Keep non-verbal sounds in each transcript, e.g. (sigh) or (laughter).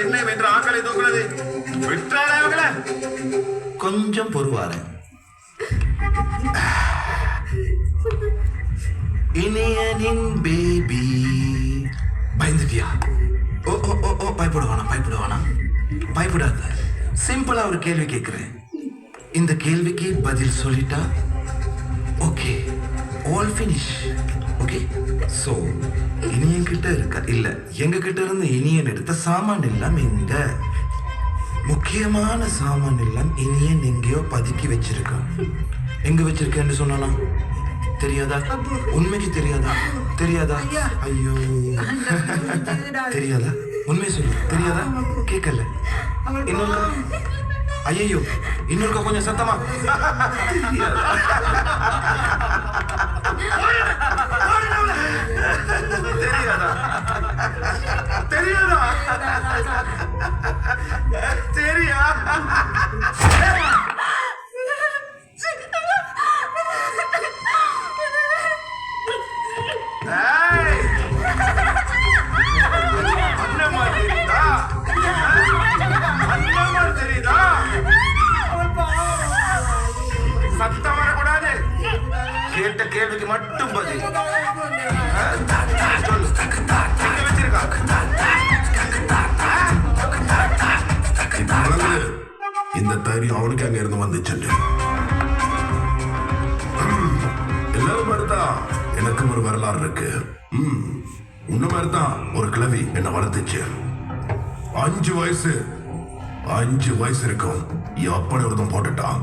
என்ன வென்ற ஆக்களை தூக்குறது. விட்டாரே அவங்கள கொஞ்சம் பொறுவாரேன் இனியனின் பேபி பயந்துட்டியா? ஓ ஓ ஓ ஓ பயப்பட வேணாம் பயப்பட வேணாம் பயப்படாத சிம்பிளா ஒரு கேள்வி கேட்கிறேன் இந்த கேள்விக்கு பதில் சொல்லிட்டா? Okay all finish okay so Iniyan கிட்ட இருக்க இல்ல எங்க கிட்ட இருந்து இனியன் எடுத்த சாமான் எல்லாம் எங்க? முக்கியமான சாமான் எல்லாம் இனியன் எங்கேயோ பதுக்கி வச்சிருக்கான் எங்க வச்சிருக்கேன்னு சொன்னானா? தெரியாதா? உண்மைக்கு தெரியாதா? தெரியாதா? ஐயோ. தெரியாதா? உண்மை சொல்லு. தெரியாதா? கேட்கல. இன்னொருக்கா ஐயோ இன்னொருக்கா கொஞ்சம் சத்தமா. தெரியாதா (laughs) தெரியா தெரியுதா? தெரியுதா? சத்தம் வரக்கூடாது கேட்ட கேள்விக்கு மட்டும் பதில் சொல்லு. இந்த தைரியம் அவனுக்கு அங்க இருந்து வந்துச்சு. எல்லாரும் மாதிரிதான் எனக்கும் ஒரு வரலாறு இருக்கு. ம், உன்ன மாதிரிதான் ஒரு கிழவி என்ன வளர்த்துச்சு. அஞ்சு வயசு அஞ்சு வயசு இருக்கும். எப்படி ஒருத்தன் போட்டுட்டான்.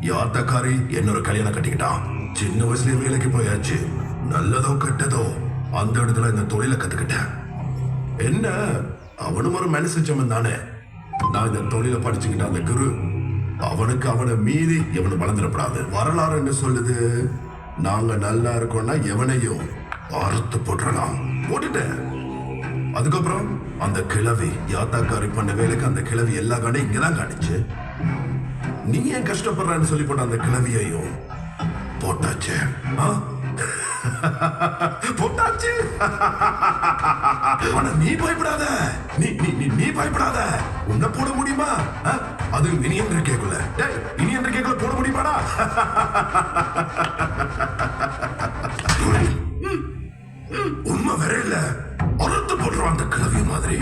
யாத்தக்காரி என்னொரு கல்யாணம் கட்டிக்கிட்டான். சின்ன வயசுலயே வேலைக்கு போயாச்சு. நல்லதோ கெட்டதோ அந்த இடத்துல இந்த தொழிலை கத்துக்கிட்டேன். என்ன? அவனும் ஒரு மனுஷன் தானே நான் இந்த தொழிலை படிச்சுக்கிட்ட அந்த குரு அவனுக்கு அவனை மீறி எவனு வளர்ந்துடப்படாது வரலாறு என்ன சொல்லுது? நாங்க நல்லா இருக்கோம்னா எவனையும் அறுத்து போட்டுடலாம் போட்டுட்டேன். அதுக்கப்புறம் அந்த கிழவி யாத்தாக்காரி பண்ண வேலைக்கு அந்த கிழவி எல்லா கடையும் இங்கதான் காணிச்சு நீ ஏன் கஷ்டப்படுறான்னு சொல்லி போட்ட அந்த கிழவியையும் போட்டாச்சு. ஆ? (laughs) போட்டாச்சு ஆனா நீ பயப்படாத. நீ நீ நீ நீ பயப்படாத. உன்னை போட முடியுமா? அது இனி என்று கேட்கல இனி என்று கேட்கல போட முடியுமாடா? (laughs) உண்மை வேற இல்ல. அறுத்து போடுறோம் அந்த கிளவி மாதிரி.